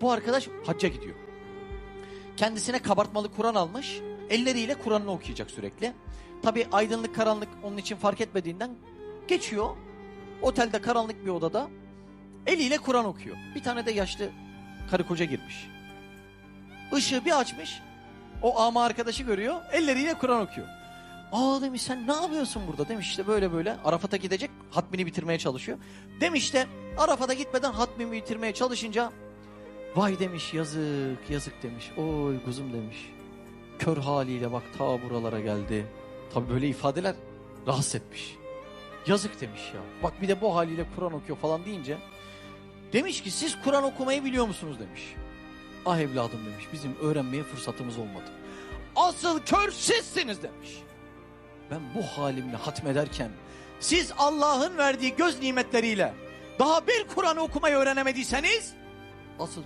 Bu arkadaş hacca gidiyor. Kendisine kabartmalı Kur'an almış. Elleriyle Kur'an'ını okuyacak sürekli. Tabi aydınlık karanlık onun için fark etmediğinden geçiyor. Otelde karanlık bir odada eliyle Kur'an okuyor. Bir tane de yaşlı karı koca girmiş. Işığı bir açmış. O ama arkadaşı görüyor. Elleriyle Kur'an okuyor. Aa demiş sen ne yapıyorsun burada demiş işte böyle böyle. Arafat'a gidecek hatmini bitirmeye çalışıyor. Demiş de Arafat'a gitmeden hatmini bitirmeye çalışınca vay demiş yazık yazık demiş. Oy kuzum demiş. Kör haliyle bak ta buralara geldi. Tabi böyle ifadeler rahatsız etmiş. Yazık demiş ya. Bak bir de bu haliyle Kur'an okuyor falan deyince. Demiş ki siz Kur'an okumayı biliyor musunuz demiş. Ah evladım demiş bizim öğrenmeye fırsatımız olmadı. Asıl kör sizsiniz demiş. Ben bu halimle hatmederken siz Allah'ın verdiği göz nimetleriyle daha bir Kur'an okumayı öğrenemediyseniz asıl